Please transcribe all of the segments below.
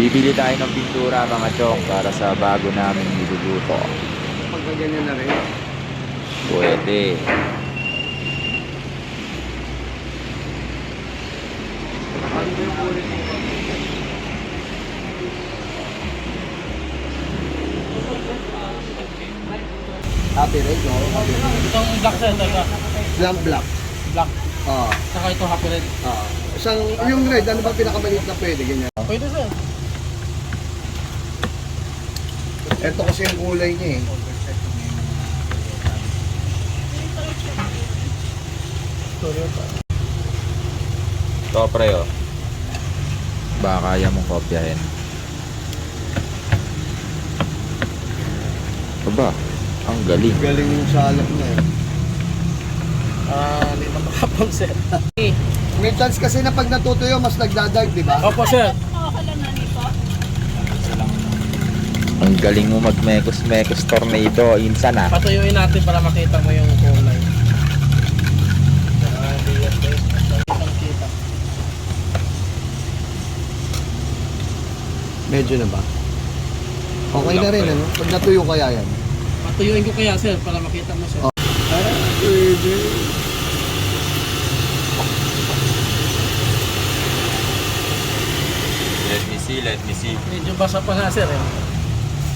Bibili tayo ng pintura mga chong para sa bago namin niluluto. Pagka ganyan na rin. Pwede. Ano yung? Happy red, no? Happy red. Itong black sir, ito, ito. Lamp black. Black. Ah, Saka ito happy red. ah. Isang, yung red, ano ba pinakamaliit na pwede, ganyan? Pwede sir. Ito kasi yung kulay niya eh. Ito pre oh. Baka kaya mong kopyahin. Aba, ang galing. Galing yung salak niya eh. Ah, hindi pa makapang sir. May chance kasi na pag natutuyo, mas nagdadag, di ba? Opo sir. Ang galing mo mag-mekos-mekos tornado. Insan ah. Patuyuin natin para makita mo yung kulay. Medyo na ba? Okay na rin, ano? Pag natuyo kaya yan. Patuyuin ko kaya sir para makita mo sir. Oh. Ah, pwede. Let me see, let me see. Medyo basa pa nga sir eh.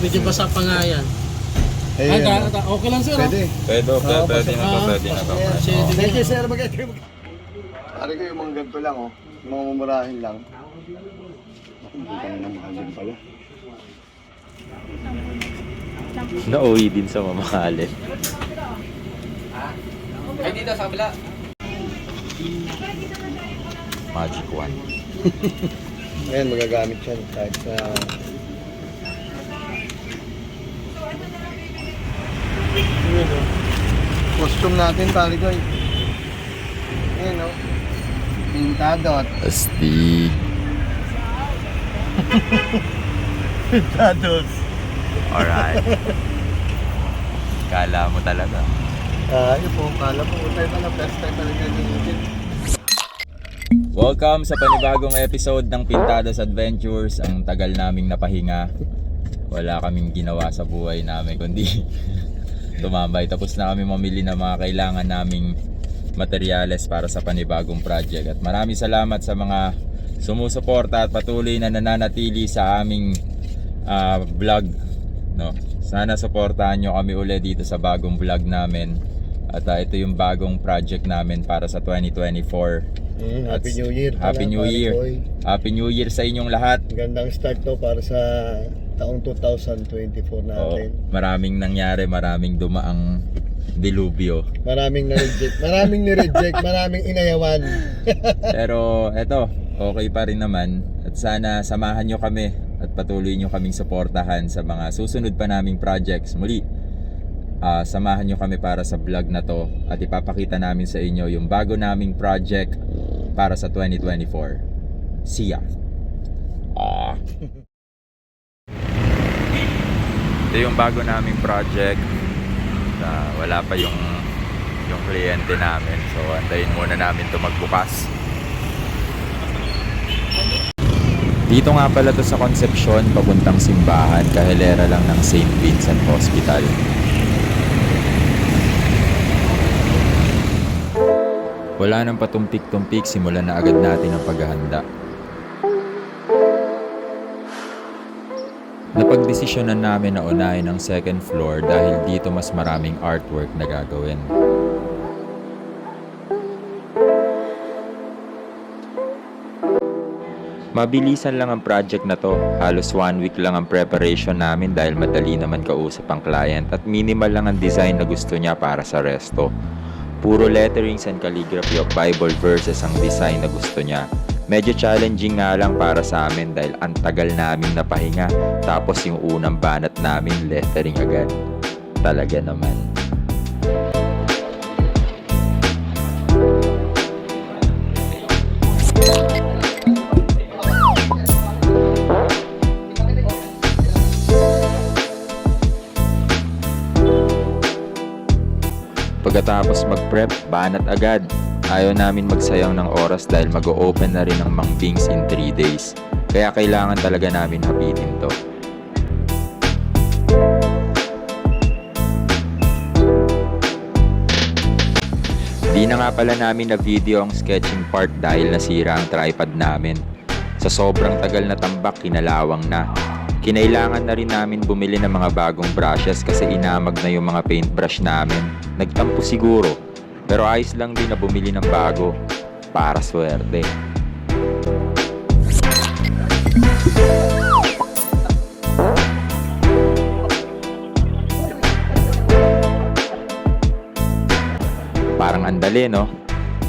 Medyo basa pa nga yan. Ayun, Ay, oh. ga- okay lang sir. oh. Pwede. Pwede, pwede, Oo, pwede na to, ah, pwede na to. Oh. shade. Thank you, sir. Maganda yung Pare ko yung mga ganito lang, oh. Yung Mga mumurahin lang. Hindi na mahal din pala. Nauwi din sa mamahalin. Ay, dito sa kabila. Magic one. Ayan, magagamit yan kahit sa... Yun, oh. Costume natin, pare ko. Ayan, oh. Pintado at Astig. pintados. Alright. Kala mo talaga. Ah, yun po, kala po, tayo pala, first time talaga din. Welcome sa panibagong episode ng Pintados Adventures. Ang tagal naming napahinga. Wala kaming ginawa sa buhay namin kundi tumambay. Tapos na kami mamili ng mga kailangan naming materyales para sa panibagong project. At maraming salamat sa mga sumusuporta at patuloy na nananatili sa aming ah, vlog. No? Sana suportahan nyo kami ulit dito sa bagong vlog namin. At ah, ito yung bagong project namin para sa 2024. Mm, Happy At- New Year. Happy New Year. Boy. Happy New Year sa inyong lahat. Gandang start to para sa taong 2024 Oo, natin. maraming nangyari, maraming dumaang dilubyo. Maraming na-reject, maraming ni-reject, maraming inayawan. Pero eto, okay pa rin naman. At sana samahan nyo kami at patuloy nyo kaming suportahan sa mga susunod pa naming projects. Muli, ah, samahan nyo kami para sa vlog na to at ipapakita namin sa inyo yung bago naming project para sa 2024. See ya! Ah. Ito yung bago naming project na wala pa yung yung kliyente namin. So antayin muna namin to magbukas. Dito nga pala to sa Concepcion, papuntang simbahan, kahilera lang ng St. Vincent Hospital. Wala nang patumpik-tumpik, simulan na agad natin ang paghahanda. Napagdesisyonan namin na unahin ang second floor dahil dito mas maraming artwork na gagawin. Mabilisan lang ang project na to. Halos one week lang ang preparation namin dahil madali naman kausap ang client at minimal lang ang design na gusto niya para sa resto. Puro letterings and calligraphy of Bible verses ang design na gusto niya. Medyo challenging nga lang para sa amin dahil ang tagal naming napahinga tapos yung unang banat namin lettering agad. Talaga naman. Pagkatapos mag-prep, banat agad. Ayaw namin magsayang ng oras dahil mag-open na rin ang Mang Bings in 3 days. Kaya kailangan talaga namin hapitin to. Di na nga pala namin na video ang sketching part dahil nasira ang tripod namin. Sa sobrang tagal na tambak, kinalawang na. Kinailangan na rin namin bumili ng mga bagong brushes kasi inamag na yung mga paintbrush namin. Nagtampo siguro, pero ayos lang din na bumili ng bago. Para swerte. Parang andali, no?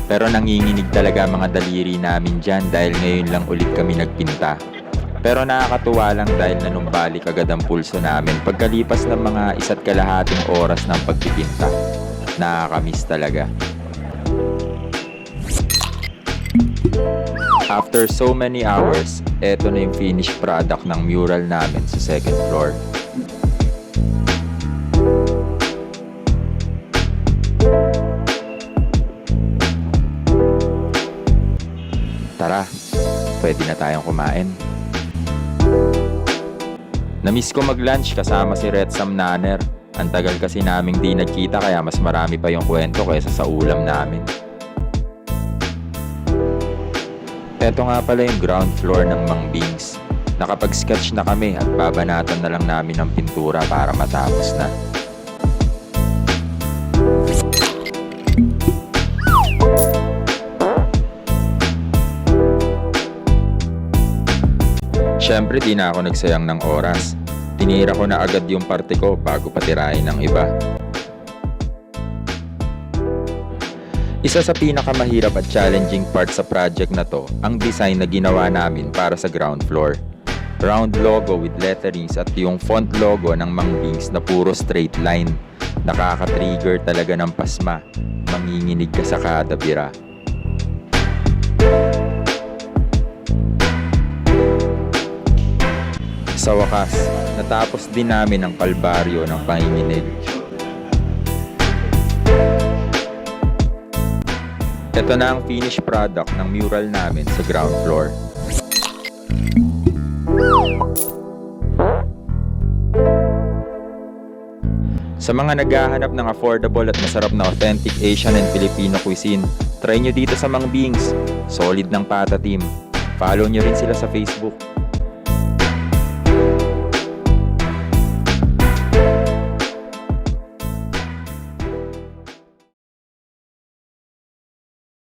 Pero nanginginig talaga mga daliri namin dyan dahil ngayon lang ulit kami nagpinta. Pero nakakatuwa lang dahil nanumbalik agad ang pulso namin pagkalipas ng mga isa't kalahating oras ng pagpipinta. Nakakamiss talaga. After so many hours, eto na yung finished product ng mural namin sa second floor. Tara, pwede na tayong kumain. Namiss ko mag-lunch kasama si Red Sam Nanner. Ang tagal kasi naming di nagkita kaya mas marami pa yung kwento kaysa sa ulam namin. Ito nga pala yung ground floor ng Mang Bings. Nakapag-sketch na kami at babanatan na lang namin ng pintura para matapos na. Siyempre di na ako nagsayang ng oras. Tinira ko na agad yung parte ko bago patirahin ng iba. Isa sa pinakamahirap at challenging part sa project na to, ang design na ginawa namin para sa ground floor. Round logo with letterings at yung font logo ng Mang Bings na puro straight line. Nakaka-trigger talaga ng pasma. Manginginig ka sa kada bira. Sa wakas, natapos din namin ang kalbaryo ng panginginig. Ito na ang finished product ng mural namin sa ground floor. Sa mga naghahanap ng affordable at masarap na authentic Asian and Filipino cuisine, try nyo dito sa Mang Bings. Solid ng pata team. Follow nyo rin sila sa Facebook.